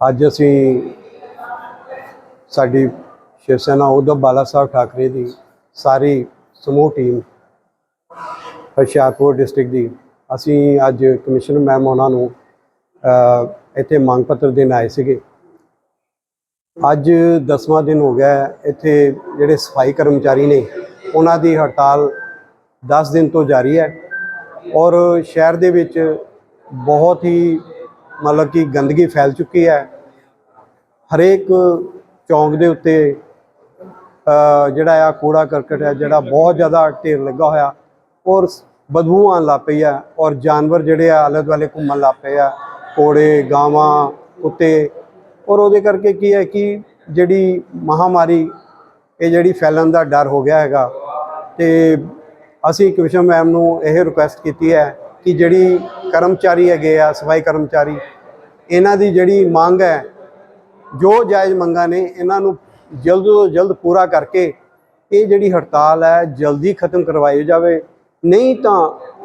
ਅੱਜ ਅਸੀਂ ਸਾਡੀ ਸ਼ਿਵ ਸੈਨਾ ਉद्धਵ ਬਾਲਾ ਸਾਹਿਬ ਠਾਕਰੇ ਦੀ ਸਾਰੀ ਸਮੂਹ ਟੀਮ ਹੁਸ਼ਿਆਰਪੁਰ ਡਿਸਟ੍ਰਿਕਟ ਦੀ, ਅਸੀਂ ਅੱਜ ਕਮਿਸ਼ਨਰ ਮੈਮ ਉਹਨਾਂ ਨੂੰ ਇੱਥੇ ਮੰਗ ਪੱਤਰ ਦੇਣ ਆਏ ਸੀਗੇ। ਅੱਜ 10ਵਾਂ ਦਿਨ ਹੋ ਗਿਆ ਇੱਥੇ ਜਿਹੜੇ ਸਫ਼ਾਈ ਕਰਮਚਾਰੀ ਨੇ, ਉਹਨਾਂ ਦੀ ਹੜਤਾਲ 10 ਦਿਨ ਤੋਂ ਜਾਰੀ ਹੈ ਔਰ ਸ਼ਹਿਰ ਦੇ ਵਿੱਚ ਬਹੁਤ ਹੀ ਮਤਲਬ ਕਿ ਗੰਦਗੀ ਫੈਲ ਚੁੱਕੀ ਹੈ। ਹਰੇਕ ਚੌਂਕ ਦੇ ਉੱਤੇ ਜਿਹੜਾ ਆ ਕੂੜਾ ਕਰਕਟ ਹੈ, ਜਿਹੜਾ ਬਹੁਤ ਜ਼ਿਆਦਾ ਢੇਰ ਲੱਗਾ ਹੋਇਆ, ਔਰ ਬਦਬੂ ਆਉਣ ਲੱਗ ਪਈ ਆ ਔਰ ਜਾਨਵਰ ਜਿਹੜੇ ਆ ਆਲੇ ਦੁਆਲੇ ਘੁੰਮਣ ਲੱਗ ਪਏ ਆ ਕੋੜੇ ਗਾਵਾਂ ਕੁੱਤੇ, ਔਰ ਉਹਦੇ ਕਰਕੇ ਕੀ ਹੈ ਕਿ ਜਿਹੜੀ ਮਹਾਮਾਰੀ, ਇਹ ਜਿਹੜੀ ਫੈਲਣ ਦਾ ਡਰ ਹੋ ਗਿਆ ਹੈਗਾ। ਤੇ ਅਸੀਂ ਕਮਿਸ਼ਨ ਮੈਮ ਨੂੰ ਇਹ ਰਿਕੁਐਸਟ ਕੀਤੀ ਹੈ ਕਿ ਜਿਹੜੀ ਕਰਮਚਾਰੀ ਹੈਗੇ ਆ ਸਫ਼ਾਈ ਕਰਮਚਾਰੀ ਇਹਨਾਂ ਦੀ ਜਿਹੜੀ ਮੰਗ ਹੈ ਜੋ ਜਾਇਜ਼ ਮੰਗਾਂ ਨੇ ਇਹਨਾਂ ਨੂੰ ਜਲਦ ਤੋਂ ਜਲਦ ਪੂਰਾ ਕਰਕੇ ਇਹ ਜਿਹੜੀ ਹੜਤਾਲ ਹੈ ਜਲਦੀ ਖਤਮ ਕਰਵਾਈ ਜਾਵੇ। ਨਹੀਂ ਤਾਂ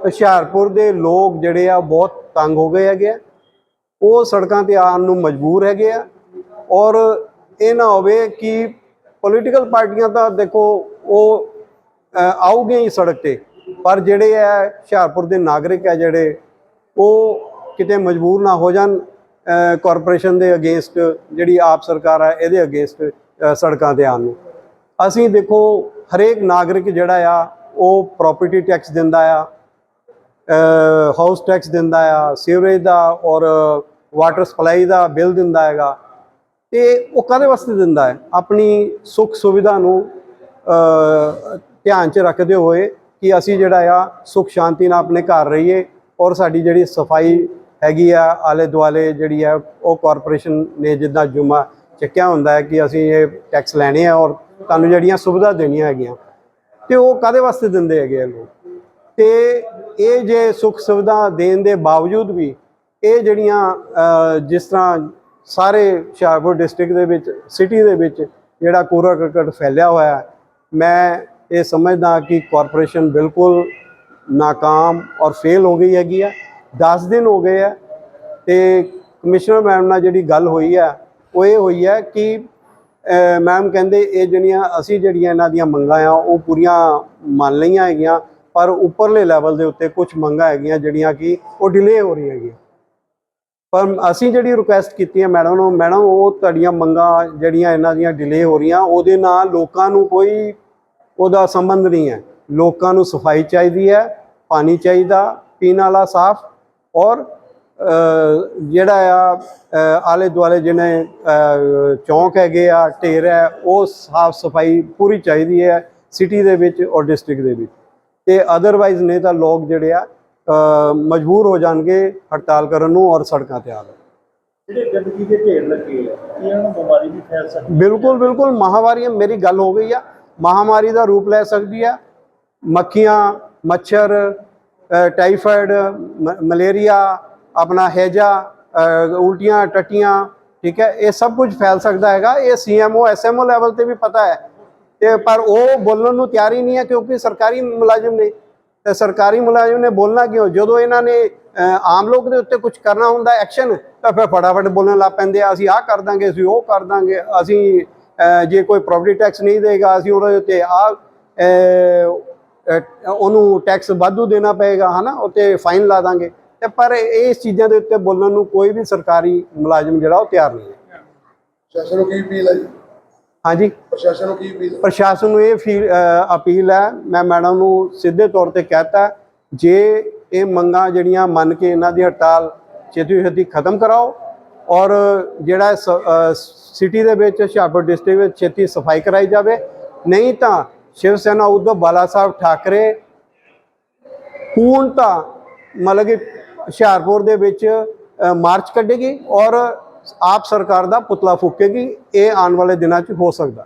ਹੁਸ਼ਿਆਰਪੁਰ ਦੇ ਲੋਕ ਜਿਹੜੇ ਆ ਬਹੁਤ ਤੰਗ ਹੋ ਗਏ ਹੈਗੇ ਆ। ਉਹ ਸੜਕਾਂ ਤੇ ਆਉਣ ਨੂੰ ਮਜਬੂਰ ਹੈਗੇ ਆ ਔਰ ਇਹ ਨਾ ਹੋਵੇ ਕਿ ਪੋਲੀਟੀਕਲ ਪਾਰਟੀਆਂ ਤਾਂ ਦੇਖੋ ਉਹ ਅ, ਆਉਗੇ ਹੀ ਸੜਕ ਤੇ। ਪਰ ਜਿਹੜੇ ਹੈ ਹੁਸ਼ਿਆਰਪੁਰ ਦੇ ਨਾਗਰਿਕ ਹੈ ਜਿਹੜੇ, ਉਹ ਕਿਤੇ ਮਜਬੂਰ ਨਾ ਹੋ ਜਾਣ ਕਾਰਪੋਰੇਸ਼ਨ ਦੇ ਅਗੇਂਸਟ ਜਿਹੜੀ ਆਪ ਸਰਕਾਰ ਹੈ ਇਹਦੇ ਅਗੇਂਸਟ ਸੜਕਾਂ ਤੇ ਆਉਣ ਨੂੰ। ਅਸੀਂ ਦੇਖੋ, ਹਰੇਕ ਨਾਗਰਿਕ ਜਿਹੜਾ ਆ, ਉਹ ਪ੍ਰਾਪਰਟੀ ਟੈਕਸ ਦਿੰਦਾ ਆ ਹਾਊਸ ਟੈਕਸ ਦਿੰਦਾ ਆ ਸੀਵਰੇਜ ਦਾ ਔਰ ਵਾਟਰ ਸਪਲਾਈ ਦਾ ਬਿੱਲ ਦਿੰਦਾ ਹੈਗਾ। ਤੇ ਉਹ ਕਾਹਦੇ ਵਾਸਤੇ ਦਿੰਦਾ ਹੈ? ਆਪਣੀ ਸੁੱਖ ਸੁਵਿਧਾ ਨੂੰ ਧਿਆਨ 'ਚ ਰੱਖਦੇ ਹੋਏ ਕਿ ਅਸੀਂ ਜਿਹੜਾ ਆ ਸੁੱਖ ਸ਼ਾਂਤੀ ਨਾਲ ਆਪਣੇ ਘਰ ਰਹੀਏ ਔਰ ਸਾਡੀ ਜਿਹੜੀ ਸਫ਼ਾਈ ਹੈਗੀ ਆ ਆਲੇ ਦੁਆਲੇ ਜਿਹੜੀ ਆ ਉਹ ਕਾਰਪੋਰੇਸ਼ਨ ਨੇ ਜਿੱਦਾਂ ਜੁਮਾ ਚੱਕਿਆ ਹੁੰਦਾ ਹੈ ਕਿ ਅਸੀਂ ਇਹ ਟੈਕਸ ਲੈਣੇ ਆ ਔਰ ਤੁਹਾਨੂੰ ਜਿਹੜੀਆਂ ਸੁਵਿਧਾ ਦੇਣੀਆਂ ਹੈਗੀਆਂ, ਤੇ ਉਹ ਕਾਦੇ ਵਾਸਤੇ ਦਿੰਦੇ ਹੈਗੇ ਆ ਲੋਕ? ਤੇ ਇਹ ਜੇ ਸੁੱਖ ਸੁਵਿਧਾ ਦੇਣ ਦੇ ਬਾਵਜੂਦ ਵੀ ਇਹ ਜਿਹੜੀਆਂ ਜਿਸ ਤਰ੍ਹਾਂ ਸਾਰੇ ਹੁਸ਼ਿਆਰਪੁਰ ਡਿਸਟ੍ਰਿਕਟ ਦੇ ਵਿੱਚ ਸਿਟੀ ਦੇ ਵਿੱਚ ਜਿਹੜਾ ਕੋਰਾ ਕਰਕਟ ਫੈਲਿਆ ਹੋਇਆ ਮੈਂ ਇਹ ਸਮਝਦਾ ਕਿ ਕਾਰਪੋਰੇਸ਼ਨ ਬਿਲਕੁਲ ਨਾਕਾਮ ਔਰ ਫੇਲ ਹੋ ਗਈ ਹੈਗੀ ਆ। 10 ਦਿਨ ਹੋ ਗਏ ਆ ਤੇ ਕਮਿਸ਼ਨਰ ਮੈਮ ਨਾਲ ਜਿਹੜੀ ਗੱਲ ਹੋਈ ਹੈ ਉਹ ਇਹ ਹੋਈ ਹੈ ਕਿ ਮੈਮ ਕਹਿੰਦੇ ਇਹ ਜਿਹੜੀਆਂ ਅਸੀਂ ਜਿਹੜੀਆਂ ਇਹਨਾਂ ਦੀਆਂ ਮੰਗਾਂ ਆ, ਉਹ ਪੂਰੀਆਂ ਮੰਨ ਲਈਆਂ ਹੈਗੀਆਂ, ਪਰ ਉੱਪਰਲੇ ਲੈਵਲ ਦੇ ਉੱਤੇ ਕੁਝ ਮੰਗਾਂ ਹੈਗੀਆਂ ਜਿਹੜੀਆਂ ਕਿ ਉਹ ਡਿਲੇ ਹੋ ਰਹੀਆਂ ਹੈਗੀਆਂ। ਪਰ ਅਸੀਂ ਜਿਹੜੀ ਰਿਕੁਐਸਟ ਕੀਤੀ ਹੈ ਮੈਡਮ ਨੂੰ ਮੈਡਮ ਉਹ ਤੁਹਾਡੀਆਂ ਮੰਗਾਂ ਜਿਹੜੀਆਂ ਇਹਨਾਂ ਦੀਆਂ ਡਿਲੇ ਹੋ ਰਹੀਆਂ, ਉਹਦੇ ਨਾਲ ਲੋਕਾਂ ਨੂੰ ਕੋਈ ਉਹਦਾ ਸੰਬੰਧ ਨਹੀਂ ਹੈ। ਲੋਕਾਂ ਨੂੰ ਸਫ਼ਾਈ ਚਾਹੀਦੀ ਹੈ ਪਾਣੀ ਚਾਹੀਦਾ ਪੀਣ ਵਾਲਾ ਸਾਫ਼ ਔਰ ਜਿਹੜਾ ਆ ਆਲੇ ਦੁਆਲੇ ਜਿਹਨੇ ਚੌਂਕ ਹੈਗੇ ਆ ਢੇਰ ਹੈ ਉਹ ਸਾਫ਼ ਸਫ਼ਾਈ ਪੂਰੀ ਚਾਹੀਦੀ ਹੈ ਸਿਟੀ ਦੇ ਵਿੱਚ ਔਰ ਡਿਸਟ੍ਰਿਕਟ ਦੇ ਵਿੱਚ। ਤੇ ਅਦਰਵਾਈਜ਼ ਨਹੀਂ ਤਾਂ ਲੋਕ ਜਿਹੜੇ ਆ ਮਜਬੂਰ ਹੋ ਜਾਣਗੇ ਹੜਤਾਲ ਕਰਨ ਨੂੰ ਔਰ ਸੜਕਾਂ ਤੇ ਆਉਣ ਜਿਹੜੇ ਗੰਦਗੀ ਦੇ ਢੇਰ ਲੱਗੇ ਆ ਇਹਨਾਂ ਨੂੰ ਬਿਮਾਰੀ ਵੀ ਫੈਲ ਸਕਦੀ ਬਿਲਕੁਲ ਬਿਲਕੁਲ ਮਹਾਮਾਰੀ ਮੇਰੀ ਗੱਲ ਹੋ ਗਈ ਆ। ਮਹਾਮਾਰੀ ਦਾ ਰੂਪ ਲੈ ਸਕਦੀ ਹੈ ਮੱਖੀਆਂ ਮੱਛਰ ਅ, ਟਾਈਫਾਇਡ ਮ- ਮਲੇਰੀਆ ਆਪਣਾ ਹੈਜਾ ਉਲਟੀਆਂ ਟੱਟੀਆਂ ਠੀਕ ਹੈ ਇਹ ਸਭ ਕੁਝ ਫੈਲ ਸਕਦਾ ਹੈਗਾ। ਇਹ ਸੀਐਮਓ ਐਸਐਮਓ ਲੈਵਲ ਤੇ ਵੀ ਪਤਾ ਹੈ। ਤੇ ਪਰ ਉਹ ਬੋਲਣ ਨੂੰ ਤਿਆਰ ਹੀ ਨਹੀਂ ਹੈ ਕਿਉਂਕਿ ਸਰਕਾਰੀ ਮੁਲਾਜ਼ਮ ਨੇ ਤੇ ਸਰਕਾਰੀ ਮੁਲਾਜ਼ਮ ਨੇ ਬੋਲਣਾ ਕਿਉਂ? ਜਦੋਂ ਇਹਨਾਂ ਨੇ ਆਮ ਲੋਕ ਦੇ ਉੱਤੇ ਕੁਝ ਕਰਨਾ ਹੁੰਦਾ ਐਕਸ਼ਨ ਤਾਂ ਫਿਰ ਫਟਾਫਟ ਬੋਲਣ ਲੱਗ ਪੈਂਦੇ ਆ ਅਸੀਂ ਆਹ ਕਰ ਦਾਂਗੇ ਅਸੀਂ ਉਹ ਕਰ ਦਾਂਗੇ ਅਸੀਂ ਜੇ ਕੋਈ ਪ੍ਰਾਪਰਟੀ ਟੈਕਸ ਨਹੀਂ ਦੇਗਾ ਅਸੀਂ ਉਹਦੇ ਉੱਤੇ ਆ ਉਹਨੂੰ ਟੈਕਸ ਵਾਧੂ ਦੇਣਾ ਪਏਗਾ ਹਨਾ? ਉੱਤੇ ਫਾਈਨ ਲਾ ਦਾਂਗੇ। ਤੇ ਪਰ ਇਸ ਚੀਜ਼ਾਂ ਦੇ ਉੱਤੇ ਬੋਲਣ ਨੂੰ ਕੋਈ ਵੀ ਸਰਕਾਰੀ ਮੁਲਾਜ਼ਮ ਜਿਹੜਾ ਉਹ ਤਿਆਰ ਨਹੀਂ ਹੈ। ਪ੍ਰਸ਼ਾਸਨ ਨੂੰ ਕੀ ਅਪੀਲ ਹੈ ਜੀ? ਹਾਂਜੀ? ਪ੍ਰਸ਼ਾਸਨ ਨੂੰ ਕੀ ਅਪੀਲ? ਪ੍ਰਸ਼ਾਸਨ ਨੂੰ ਇਹ ਅਪੀਲ ਹੈ ਮੈਂ ਮੈਡਮ ਨੂੰ ਸਿੱਧੇ ਤੌਰ ਤੇ ਕਹਤਾ ਜੇ ਇਹ ਮੰਗਾਂ ਜਿਹੜੀਆਂ ਮੰਨ ਕੇ ਇਹਨਾਂ ਦੀ ਹੜਤਾਲ ਛੇਤੀ ਛੇਤੀ ਖਤਮ ਕਰਾਓ ਔਰ ਜਿਹੜਾ ਸਿਟੀ ਦੇ ਵਿੱਚ ਹੁਸ਼ਿਆਰਪੁਰ ਡਿਸਟ੍ਰਿਕਟ ਵਿੱਚ ਛੇਤੀ ਸਫ਼ਾਈ ਕਰਾਈ ਜਾਵੇ। ਨਹੀਂ ਤਾਂ ਸ਼ਿਵ ਸੈਨਾ ਉद्धਵ ਬਾਲਾ ਸਾਹਿਬ ਠਾਕਰੇ ਪੂਰਨਤਾ ਮਤਲਬ ਕਿ ਹੁਸ਼ਿਆਰਪੁਰ ਦੇ ਵਿੱਚ ਮਾਰਚ ਕੱਢੇਗੀ ਔਰ ਆਪ ਸਰਕਾਰ ਦਾ ਪੁਤਲਾ ਫੂਕੇਗੀ। ਇਹ ਆਉਣ ਵਾਲੇ ਦਿਨਾਂ 'ਚ ਹੋ ਸਕਦਾ।